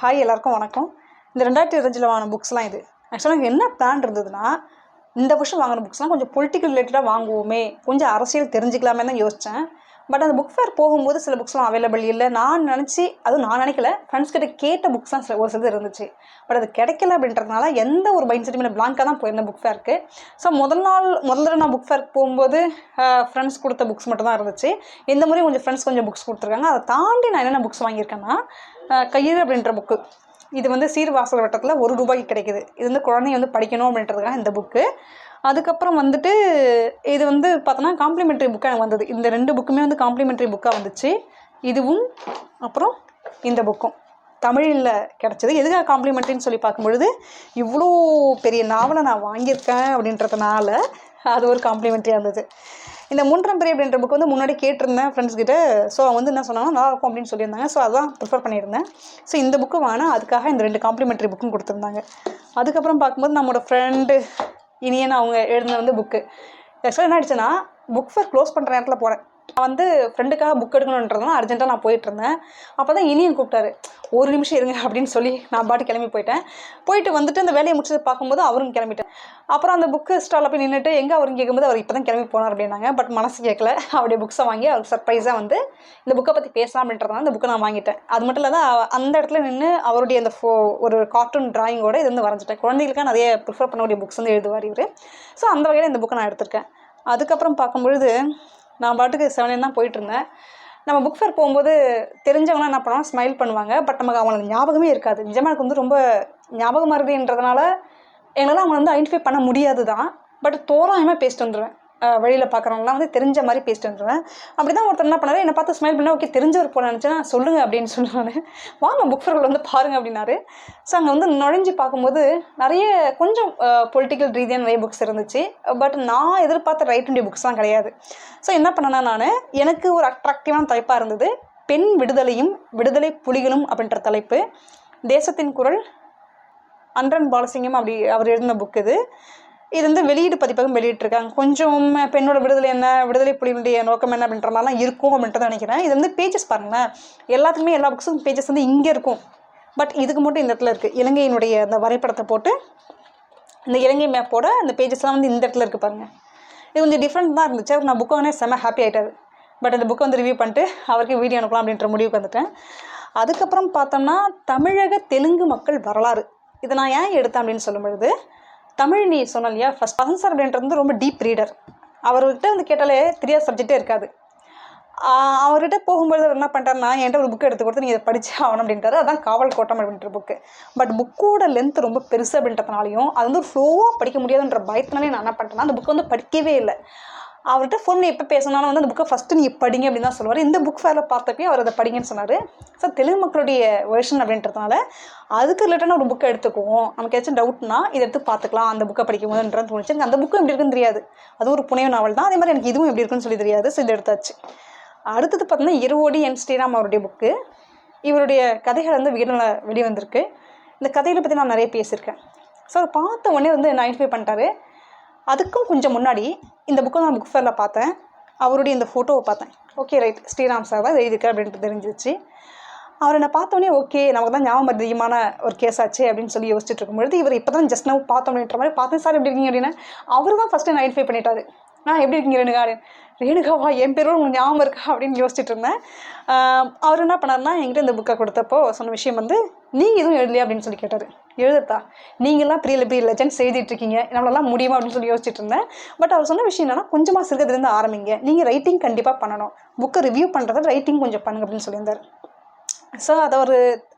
Hi எல்லாருக்கும் வணக்கம். இந்த ரெண்டாயிரத்தி இருபத்தஞ்சில் வாங்கின புக்ஸ்லாம் இது. ஆக்சுவலாக எனக்கு என்ன பிளான் இருந்ததுன்னா இந்த வருஷம் வாங்கின புக்ஸ்லாம் கொஞ்சம் பொலிட்டிக்கல் ரிலேட்டடாக வாங்குவோமே. கொஞ்சம் அரசியல் தெரிஞ்சுக்கலாமே தான் யோசித்தேன் பட் அந்த புக் ஃபேர் போகும்போது சில புக்ஸ்லாம் அவைலபிள் இல்லை. நான் நினச்சி அதுவும் நான் நினைக்கல ஃப்ரெண்ட்ஸ் கிட்ட கேட்ட புக்ஸ்லாம் சில ஒரு சிலது இருந்துச்சு. பட் அது கிடைக்கல அப்படின்றதுனால எந்த ஒரு மைண்ட் செட்டுமே பிளாங்காக தான் போயிருந்தேன் புக் ஃபேருக்கு ஸோ முதல் நாள் முதல்ல நான் புக் ஃபேருக்கு போகும்போது ஃப்ரெண்ட்ஸ் கொடுத்த புக்ஸ் மட்டும் தான் இருந்துச்சு. இந்த மாதிரி கொஞ்சம் ஃப்ரெண்ட்ஸ் கொஞ்சம் புக்ஸ் கொடுத்துருக்காங்க. அதை தாண்டி நான் என்னென்ன புக்ஸ் வாங்கியிருக்கேன்னா கயிறு அப்படின்ற புக்கு இது வந்து சீர்வாசல் வட்டத்தில் ஒரு ரூபாய்க்கு கிடைக்குது. இது வந்து குழந்தைங்க வந்து படிக்கணும் அப்படின்றதுக்காக இந்த புக்கு அதுக்கப்புறம் வந்துட்டு இது வந்து பார்த்தோன்னா காம்ப்ளிமெண்ட்ரி புக்காக எனக்கு வந்தது. இந்த ரெண்டு புக்குமே வந்து காம்ப்ளிமெண்ட்ரி புக்காக வந்துச்சு. இதுவும் அப்புறம் இந்த புக்கும் தமிழில் கிடச்சிது. எதுக்காக காம்ப்ளிமெண்ட்ரின்னு சொல்லி பார்க்கும்பொழுது இவ்வளோ பெரிய நாவலை நான் வாங்கியிருக்கேன் அப்படின்றதுனால அது ஒரு காம்ப்ளிமெண்ட்ரியாக இருந்தது. இந்த மூன்றாம் அப்படின்ற புக் வந்து முன்னாடி கேட்டிருந்தேன் ஃப்ரெண்ட்ஸ் கிட்ட. ஸோ அவங்க வந்து என்ன சொன்னாங்க நல்லா இருக்கும் அப்படின்னு சொல்லியிருந்தாங்க. ஸோ அதான் ப்ரிஃபர் பண்ணியிருந்தேன். ஸோ இந்த புக்கு வாங்கினா அதுக்காக இந்த ரெண்டு காம்ப்ளிமெண்ட்ரி புக்கும் கொடுத்துருந்தாங்க. அதுக்கப்புறம் பார்க்கும்போது நம்மளோட ஃப்ரெண்டு இனியன் அவங்க எழுதின வந்து புக்கு ஆக்சுவலாக என்ன ஆயிடுச்சுன்னா புக் ஃபேர் க்ளோஸ் பண்ணுற நேரத்தில் போகிறேன் நான் வந்து ஃப்ரெண்டுக்காக புக் எடுக்கணுன்றதுனால அர்ஜென்ட்டாக நான் போயிட்டு இருந்தேன் அப்போ தான் இனியன் கூப்பிட்டாரு. ஒரு நிமிஷம் இருங்க அப்படின்னு சொல்லி நான் பாட்டு கிளம்பி போயிட்டேன். போயிட்டு வந்துட்டு அந்த வேலையை முடிச்சது பார்க்கும்போது அவரும் கிளம்பிட்டேன் அப்புறம் அந்த புக்கு ஸ்டாலில் போய் நின்றுட்டு எங்கே அவரும் கேட்கும்போது அவர் இப்போ தான் கிளம்பி போனார் அப்படின்னாங்க. பட் மனசு கேட்கல அவருடைய புக்ஸை வாங்கி அவருக்கு சர்ப்ரைஸாக வந்து இந்த புக்கை பற்றி பேசலாம் அப்படின்றதுனால இந்த புக்கை நான் வாங்கிட்டேன். அது மட்டும் இல்லாத அந்த இடத்துல நின்று அவருடைய அந்த ஃபோ ஒரு கார்ட்டூன் டிராயிங்கோட இது வந்து வரைஞ்சிட்டேன். குழந்தைகளுக்காக நிறைய ப்ரிஃபர் பண்ணக்கூடிய புக்ஸ் வந்து எழுதுவார் இவர். ஸோ அந்த வகையில் இந்த புக்கை நான் எடுத்திருக்கேன். அதுக்கப்புறம் பார்க்கும்பொழுது நான் பாட்டுக்கு செவனே தான் போயிட்டுருந்தேன். நம்ம புக் ஃபேர் போகும்போது தெரிஞ்சவங்களாம் என்ன பண்ணுவாங்க? ஸ்மைல் பண்ணுவாங்க. பட் நமக்கு அவங்களுக்கு ஞாபகமே இருக்காது. நிஜமாக எனக்கு வந்து ரொம்ப ஞாபகம் இருக்குன்றதுனால எங்களால் அவங்களை வந்து ஐடென்டிஃபை பண்ண முடியாது தான் பட் தோராயமாக பேசிட்டு வந்துடுவேன் வழியில் பார்க்குறவங்களாம் வந்து தெரிஞ்ச மாதிரி பேசிட்டு வந்துடுவேன் அப்படி தான் ஒருத்தர் என்ன பண்ணாரு என்னை பார்த்து ஸ்மைல் பண்ண ஓகே தெரிஞ்சவர் போல நினச்சேன் சொல்லுங்கள் அப்படின்னு சொன்னாரு. வாங்க புக் ஃபேரில் வந்து பாருங்கள் அப்படின்னாரு. ஸோ அங்கே வந்து நுழைஞ்சு பார்க்கும்போது நிறைய கொஞ்சம் பொலிட்டிக்கல் ரீதியான நிறைய புக்ஸ் இருந்துச்சு. பட் நான் எதிர்பார்த்த ரைட் இண்டிய புக்ஸ்லாம் கிடையாது. ஸோ என்ன பண்ணேன்னா நான் எனக்கு ஒரு அட்ராக்டிவான தலைப்பாக இருந்தது. பெண் விடுதலையும் விடுதலை புலிகளும் அப்படின்ற தலைப்பு. தேசத்தின் குரல் அன்றன் பாலசிங்கம் அப்படி அவர் எழுதின புக் இது. இது வந்து வெளியீடு பதிப்பகம் வெளியிட்டிருக்காங்க. கொஞ்சம் பெண்ணோட விடுதலை என்ன விடுதலை புலிகளுடைய நோக்கம் என்ன அப்படின்ற மாதிரிலாம் இருக்கும் அப்படின்றத நினைக்கிறேன். இது வந்து பேஜஸ் பாருங்களேன். எல்லாத்துக்குமே எல்லா புக்ஸும் பேஜஸ் வந்து இங்கே இருக்கும். பட் இதுக்கு மட்டும் இந்த இடத்துல இருக்குது இலங்கையினுடைய அந்த வரைபடத்தை போட்டு இந்த இலங்கை மேப்போட அந்த பேஜஸ்லாம் வந்து இந்த இடத்துல இருக்குது பாருங்கள் இது கொஞ்சம் டிஃப்ரெண்ட் தான் இருந்துச்சு. அவர் நான் புக் வாங்கினே செம்ம ஹாப்பி ஆகிட்டார் பட் அந்த புக்கை வந்து ரிவ்யூ பண்ணிட்டு அவருக்கு வீடியோ அனுப்பலாம் அப்படின்ற முடிவுக்கு வந்துட்டேன். அதுக்கப்புறம் பார்த்தோம்னா தமிழக தெலுங்கு மக்கள் வரலாறு. இதை நான் ஏன் எடுத்தேன் அப்படின்னு சொல்லும்பொழுது தமிழ் நீ சொன்ன இல்லையா? ஃபஸ்ட் பசன் சார் அப்படின்றது வந்து ரொம்ப டீப் ரீடர் அவர்கிட்ட வந்து கேட்டாலே தெரியாத சப்ஜெக்டே இருக்காது. அவர்கிட்ட போகும்போது அவர் என்ன நான் என்கிட்ட ஒரு புக் எடுத்து கொடுத்து நீங்கள் இதை படிச்சு ஆகணும் அப்படின்றாரு அதான் காவல் கோட்டம் அப்படின்ற புக்கு பட் புக்கோட லென்த் ரொம்ப பெருசு அப்படின்றதுனாலையும் அது வந்து ஃப்ளோவாக படிக்க முடியாதுன்ற பயத்தினாலே நான் என்ன பண்ணிட்டேன்னா அந்த புக்கை வந்து படிக்கவே இல்லை. அவர்கிட்ட ஃபோன் பண்ணி எப்போ பேசினாலும் வந்து அந்த புக்கை ஃபஸ்ட்டு நீங்கள் படிங்க அப்படின்னு தான் சொல்லுவார். இந்த புக் ஃபேரில் பார்த்தப்பே அவர் அதை படிங்கன்னு சொன்னார். ஸோ தெலுங்கு மக்களுடைய வெர்ஷன் அப்படின்றதுனால அதுக்கு ரிலேட்டடான ஒரு புக்கை எடுத்துக்குவோம். நமக்கு ஏதாச்சும் டவுட்னா இதை எடுத்து பார்த்துக்கலாம். அந்த புக்கை படிக்கும் போதுன்றது தோணுச்சு. எனக்கு அந்த புக்கும் எப்படி இருக்குன்னு தெரியாது. அது ஒரு புனைவு நாவல் தான். அதே மாதிரி எனக்கு இதுவும் எப்படி இருக்குன்னு சொல்லி தெரியாது. ஸோ இதை எடுத்தாச்சு. அடுத்தது பார்த்தீங்கன்னா இருவோடி என் ஸ்ரீராம் அவருடைய புக்கு இவருடைய கதைகள் வந்து விகடனில் வெளிவந்திருக்கு. இந்த கதைகளை பற்றி நான் நிறைய பேசியிருக்கேன். ஸோ அதை பார்த்த உடனே வந்து நான் ஐடென்டிஃபை பண்ணிட்டாரு. அதுக்கும் கொஞ்சம் முன்னாடி இந்த புக்கை நான் புக் ஃபேரில் பார்த்தேன். அவருடைய இந்த ஃபோட்டோவை பார்த்தேன். ஓகே ரைட் ஸ்ரீராம் சார் தான் எழுதியிருக்கார் அப்படின்ட்டு தெரிஞ்சிச்சு அவரை நான் பார்த்தோன்னே ஓகே நமக்கு தான் ஞாபகம் அதிகமான ஒரு கேஸ் ஆச்சு அப்படின்னு சொல்லி யோசிச்சுட்டு இருக்கும்பொழுது இவர் இப்போ தான் ஜஸ்ட் நான் பார்த்தோம் அப்படின்ற மாதிரி பார்த்தேன். சார் எப்படி இருக்கீங்க? அப்படின்னா. அவர் தான் ஃபஸ்ட்டு ஐடென்டிஃபை பண்ணிட்டாரு. நான் எப்படி இருக்கீங்க ரேணுகா? ரேணுகாவா என் பேரும் உங்களுக்கு ஞாபகம் இருக்கா? அப்படின்னு யோசிச்சுட்டு இருந்தேன். அவர் என்ன பண்ணாருன்னா என்கிட்ட இந்த புக்கை கொடுத்தப்போ சொன்ன விஷயம் வந்து நீங்கள் எதுவும் எழுதலையா? அப்படின்னு சொல்லி கேட்டார். எழுதுறதா? நீங்களாம் பெரிய பெரிய லெஜண்ட்ஸ் எழுதிட்டுருக்கீங்க நம்மளெல்லாம் முடியுமா? அப்படின்னு சொல்லி யோசிச்சுட்டு இருந்தேன். பட் அவர் சொன்ன விஷயம் என்னன்னா கொஞ்சமாக சிறுகிறதுலேருந்து ஆரம்பிங்க. நீங்கள் ரைட்டிங் கண்டிப்பாக பண்ணணும். புக்கை ரிவ்யூ பண்ணுறத ரைட்டிங் கொஞ்சம் பண்ணுங்க அப்படின்னு சொல்லியிருந்தார். ஸோ அதை ஒரு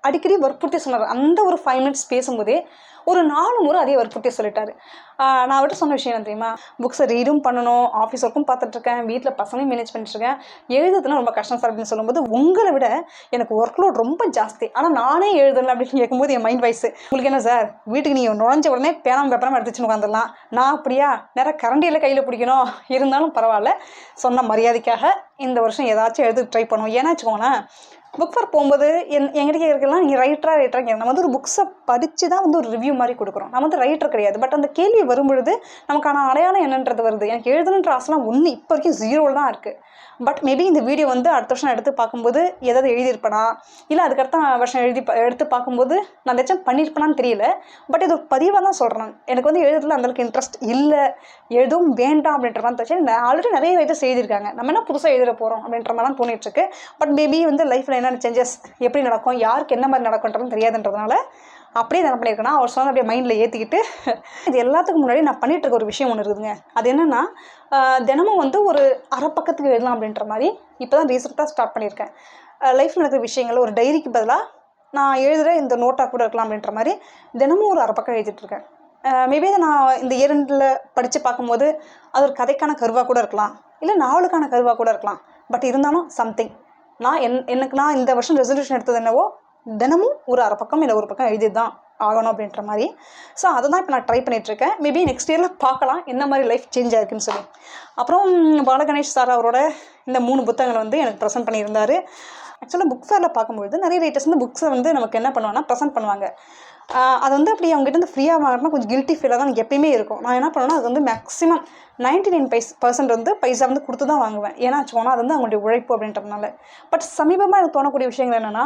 அடிக்கடி வற்புறுத்தி சொன்னார். அந்த ஒரு ஃபைவ் மினிட்ஸ் பேசும்போதே ஒரு நாலு முறை அதே வற்புறுத்தி சொல்லிட்டாரு. நான் அவர்கிட்ட சொன்ன விஷயம் என்ன தெரியுமா? புக்ஸை ரீடும் பண்ணணும் ஆஃபீஸ் ஒர்க்கும் பார்த்துட்ருக்கேன் வீட்டில் பசங்களையும் மேனேஜ் பண்ணிட்டுருக்கேன் எழுதுறதுனா ரொம்ப கஷ்டம் சார் அப்படின்னு சொல்லும்போது உங்களை விட எனக்கு ஒர்க் லோட் ரொம்ப ஜாஸ்தி. ஆனால் நானே எழுதலை அப்படின்னு கேட்கும்போது என் மைண்ட் வாய்ஸ் உங்களுக்கு என்ன சார்? வீட்டுக்கு நீங்கள் நுழைஞ்ச உடனே பேனாம் பேப்பராக எடுத்துச்சு உட்காந்துடலாம் நான் அப்படியா? நேராக கரண்டியில் கையில் பிடிக்கணும். இருந்தாலும் பரவாயில்ல. சொன்ன மரியாதைக்காக இந்த வருஷம் ஏதாச்சும் எழுத ட்ரை பண்ணுவோம். ஏன்னா வச்சுக்கோங்களேன் புக் ஃபேர் போகும்போது என் எங்கிட்ட கேட்கலாம் நீங்கள் ரைட்டராக ரைட்டராக கேட்க நம்ம வந்து ஒரு புக்ஸை படித்து தான் வந்து ஒரு ரிவ்யூ மாதிரி கொடுக்குறோம். நம்ம வந்து ரைட்டர் கிடையாது. பட் அந்த கேள்வி வரும்பொழுது நமக்கான அடையாளம் என்னன்றது வருது. எனக்கு எழுதணுன்ற ஆசைலாம் ஒன்று இப்போ வரைக்கும் ஜீரோவில் தான் இருக்குது பட் மேபி இந்த வீடியோ வந்து அடுத்த வருஷம் எடுத்து பார்க்கும்போது ஏதாவது எழுதியிருப்பேனா? இல்லை அதுக்கடுத்த வருஷம் எழுதி பா- எடுத்து பார்க்கும்போது நான் ஏதாச்சும் பண்ணியிருப்பேனான்னு தெரியல. பட் இது ஒரு பதிவாக தான் சொல்கிறேன் எனக்கு வந்து எழுதுறதுல அந்தளவுக்கு இன்ட்ரெஸ்ட் இல்லை. எதுவும் வேண்டாம் அப்படின்ற மாதிரி தச்சு நான் ஆல்ரெடி நிறைய ரைட்டர்ஸ் எழுதியிருக்காங்க. நம்ம என்ன புதுசாக எழுத போகிறோம் அப்படின்ற மாதிரி தான் பட் மேபி வந்து லைஃப்பில் என்னென்ன சேஞ்சஸ் எப்படி நடக்கும் யாருக்கு என்ன மாதிரி நடக்கும்ன்றது தெரியாதுன்றதுனால அப்படியே என்ன பண்ணியிருக்கேன்னா அவர் சொன்ன அப்படியே மைண்டில் ஏற்றிக்கிட்டு இது எல்லாத்துக்கும் முன்னாடி நான் பண்ணிகிட்டு இருக்க ஒரு விஷயம் ஒன்று இருக்குதுங்க. அது என்னென்னா தினமும் வந்து ஒரு அரை பக்கத்துக்கு எழுதலாம் அப்படின்ற மாதிரி இப்போ தான் ரீசெண்டாக ஸ்டார்ட் பண்ணியிருக்கேன். லைஃப்பில் நடக்கிற விஷயங்கள் ஒரு டைரிக்கு பதிலாக நான் எழுதுகிற இந்த நோட்டாக கூட இருக்கலாம் அப்படின்ற மாதிரி தினமும் ஒரு அரை பக்கம் எழுதிட்டு இருக்கேன். மேபி நான் இந்த இரண்டில் படித்து பார்க்கும்போது அது ஒரு கதைக்கான கருவாக கூட இருக்கலாம் இல்லை நாவலுக்கான கருவாக கூட இருக்கலாம். பட் இருந்தாலும் சம்திங் நான் என் எனக்கு நான் இந்த வருஷம் ரெசல்யூஷன் எடுத்தது என்னவோ தினமும் ஒரு அரை பக்கம் இல்லை ஒரு பக்கம் எழுதி தான் ஆகணும் அப்படின்ற மாதிரி. ஸோ அதை தான் இப்போ நான் ட்ரை பண்ணிகிட்ருக்கேன் மேபி நெக்ஸ்ட் இயரில் பார்க்கலாம் என்ன மாதிரி லைஃப் சேஞ்ச் ஆயிருக்குன்னு சொல்லி. அப்புறம் பாலகணேஷ் சார் அவரோட இந்த மூணு புத்தகங்களை வந்து எனக்கு ப்ரெசென்ட் பண்ணியிருந்தார். ஆக்சுவலாக புக் ஃபேரில் பார்க்கும்பொழுது நிறைய ரைட்டர்ஸ் வந்து புக்ஸை வந்து நமக்கு என்ன பண்ணுவாங்கன்னா ப்ரெசென்ட் பண்ணுவாங்க. அது வந்து அப்படி அவங்ககிட்ட இருந்து ஃப்ரீயாக வாங்கினா கொஞ்சம் கில்ட்டி ஃபீலாக தான் எனக்கு எப்பயுமே இருக்கும். நான் என்ன பண்ணுவேன்னா அது வந்து மேக்ஸிமம் நைன்டி நைன் பைஸ் பர்சன்ட் வந்து பைசா வந்து கொடுத்து தான் வாங்குவேன். ஏன்னா சொன்னால் அது வந்து அவங்களுடைய உழைப்பு அப்படின்றதுனால. பட் சமீபமாக எனக்கு தோணக்கூடிய விஷயங்கள் என்னென்னா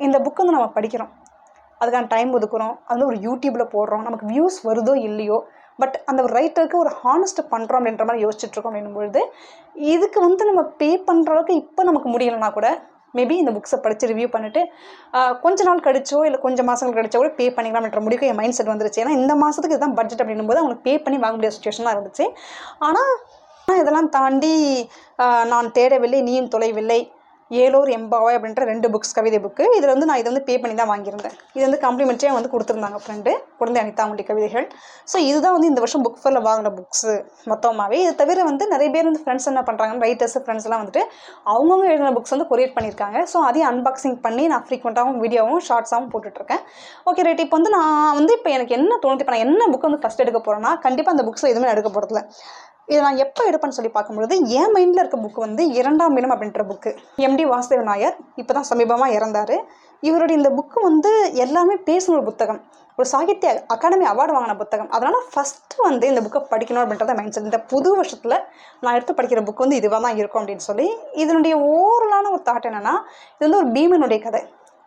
இந்த புக்கு வந்து நம்ம படிக்கிறோம். அதுக்கான டைம் ஒதுக்குறோம். அது வந்து ஒரு யூடியூப்பில் போடுறோம். நமக்கு வியூஸ் வருதோ இல்லையோ பட் அந்த ஒரு ரைட்டருக்கு ஒரு ஹானஸ்ட் பண்ணுறோம் அப்படின்ற மாதிரி யோசிச்சுட்ருக்கோம் அப்படின்னும் பொழுது இதுக்கு வந்து நம்ம பே பண்ணுற அளவுக்கு இப்போ நமக்கு முடியலைன்னா கூட மேபி இந்த புக்ஸை படித்து ரிவ்யூ பண்ணிவிட்டு கொஞ்ச நாள் கழிச்சோ இல்லை கொஞ்சம் மாதங்கள் கழிச்சோ கூட பே பண்ணிக்கலாம்ன்ற முடிவுக்கு என் மைண்ட் செட் வந்துருச்சு. ஏன்னா இந்த மாதத்துக்கு இதுதான் பட்ஜெட் அப்படின்னும் போது அவங்களுக்கு பே பண்ணி வாங்க முடியாத சுச்சுவேஷனாக இருந்துச்சு. ஆனால் இதெல்லாம் தாண்டி நான் தேடவில்லை நீயும் தொலைவில்லை. ஏலோர் எம்பாவை அப்படின்ற ரெண்டு புக்ஸ் கவிதை புக்கு இதில் வந்து நான் இதை வந்து பே பண்ணி தான் வாங்கியிருந்தேன். இது வந்து காம்ப்ளிமெண்ட்ரியாக வந்து கொடுத்துருந்தாங்க ஃப்ரெண்டு குழந்தை அனிதாவுடைய கவிதைகள். ஸோ இதுதான் வந்து இந்த வருஷம் புக் ஃபேரில் வாங்கின புக்ஸு மொத்தமாகவே இதை தவிர வந்து நிறைய பேர் வந்து ஃப்ரெண்ட்ஸ் என்ன பண்ணுறாங்க ரைட்டர்ஸ் ஃப்ரெண்ட்ஸ்லாம் வந்துட்டு அவங்கவுங்க எழுதின புக்ஸ் வந்து கொரியர் பண்ணியிருக்காங்க. ஸோ அதையும் அன்பாக்சிங் பண்ணி நான் ஃப்ரீக்வெண்ட்டாகவும் வீடியோவும் ஷார்ட்ஸாகவும் போட்டுட்ருக்கேன் ஓகே ரைட் இப்போ வந்து நான் வந்து இப்போ எனக்கு என்ன தோணுது? இப்போ நான் என்ன புக் வந்து ஃபஸ்ட் எடுக்க போகிறேன்னா கண்டிப்பாக அந்த புக்ஸில் எதுவுமே எடுக்க போகிறதில்ல இதை நான் எப்போ எடுப்பேன்னு சொல்லி பார்க்கும்பொழுது என் மைண்டில் இருக்க புக்கு வந்து இரண்டாம் இனம் அப்படின்ற புக்கு எம்டி வாசுதேவ நாயர் இப்போ தான் சமீபமாக இறந்தார். இவருடைய இந்த புக்கு வந்து எல்லாமே பேசின ஒரு புத்தகம். ஒரு சாகித்ய அகாடமி அவார்டு வாங்கின புத்தகம். அதனால் ஃபஸ்ட்டு வந்து இந்த புக்கை படிக்கணும் அப்படின்றத மைண்ட் செட் இந்த புது வருஷத்தில் நான் எடுத்து படிக்கிற புக் வந்து இதுவாக தான் இருக்கும் அப்படின்னு சொல்லி இதனுடைய ஓரலான ஒரு தாட் என்னென்னா இது வந்து ஒரு பீமனுடைய கதை.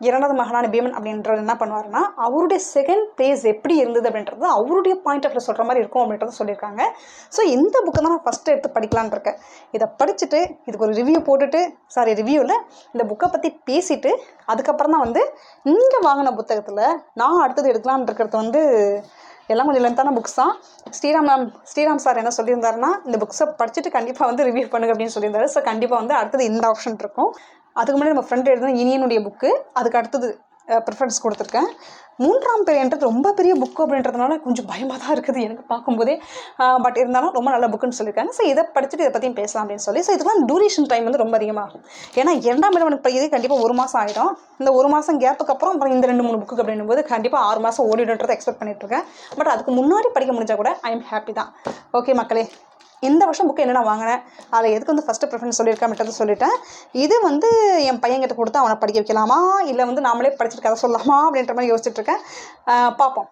இரண்டாவது மகனான பீமன் அப்படின்றது என்ன பண்ணுவாருன்னா அவருடைய செகண்ட் பிளேஸ் எப்படி இருந்தது அப்படின்றது அவருடைய பாயிண்ட் ஆஃப் சொல்கிற மாதிரி இருக்கும் அப்படின்றத சொல்லியிருக்காங்க. ஸோ இந்த புக்கை தான் நான் ஃபஸ்ட்டு எடுத்து படிக்கலான் இருக்கேன். இதை படிச்சுட்டு இதுக்கு ஒரு ரிவ்யூ போட்டுட்டு சாரி ரிவ்யூவில் இந்த புக்கை பற்றி பேசிட்டு அதுக்கப்புறம் தான் வந்து இங்கே வாங்கின புத்தகத்தில் நான் அடுத்தது எடுக்கலான் இருக்கிறது வந்து எல்லாம் கொஞ்சம் லென்த்தான புக்ஸ் தான். ஸ்ரீராம் மேம் ஸ்ரீராம் சார் என்ன சொல்லியிருந்தாருன்னா இந்த புக்ஸை படிச்சுட்டு கண்டிப்பாக வந்து ரிவ்யூ பண்ணுங்க அப்படின்னு சொல்லியிருந்தாரு. ஸோ கண்டிப்பாக வந்து அடுத்தது இந்த ஆப்ஷன் இருக்கும். அதுக்கு முன்னாடி நம்ம ஃப்ரெண்ட் எழுதின இனியனுடைய புக்கு அதுக்கு அடுத்தது ப்ரிஃபரன்ஸ் கொடுத்துருக்கேன். மூன்றாம் பெரியன்றது ரொம்ப பெரிய புக்கு அப்படின்றதுனால கொஞ்சம் பயமாக தான் இருக்குது எனக்கு பார்க்கும்போதே. பட் இருந்தாலும் ரொம்ப நல்ல புக்குன்னு சொல்லியிருக்காங்க. ஸோ இதை படிச்சுட்டு இதை பற்றியும் பேசலாம் அப்படின்னு சொல்லி. ஸோ இதுக்கெலாம் டூரேஷன் டைம் வந்து ரொம்ப அதிகமாகும். ஏன்னா இரண்டாம் இடம் எனக்கு படிக்கிறது கண்டிப்பாக ஒரு மாதம் ஆகிடும் இந்த ஒரு மாதம் கேப்புக்கு அப்புறம் அப்புறம் இந்த ரெண்டு மூணு புக்கு அப்படின்னும் போது கண்டிப்பாக ஆறு மாதம் ஓடிடுன்றதை எக்ஸ்பெக்ட் பண்ணிட்டு இருக்கேன். பட் அதுக்கு முன்னாடி படிக்க முடிஞ்சால் கூட ஐ எம் ஹாப்பி தான். ஓகே மக்களே. இந்த வருஷம் புக்கு என்ன நான் வாங்கினேன்? அதில் எதுக்கு வந்து ஃபஸ்ட்டு ப்ரிஃபரன்ஸ் சொல்லியிருக்கேன் சொல்லிட்டேன். இது வந்து என் பையன்கிட்ட கொடுத்து அவனை படிக்க வைக்கலாமா? இல்லை வந்து நாமளே படிச்சுட்டு கதை சொல்லலாமா? அப்படின்ற மாதிரி யோசிச்சுட்ருக்கேன் பார்ப்போம்.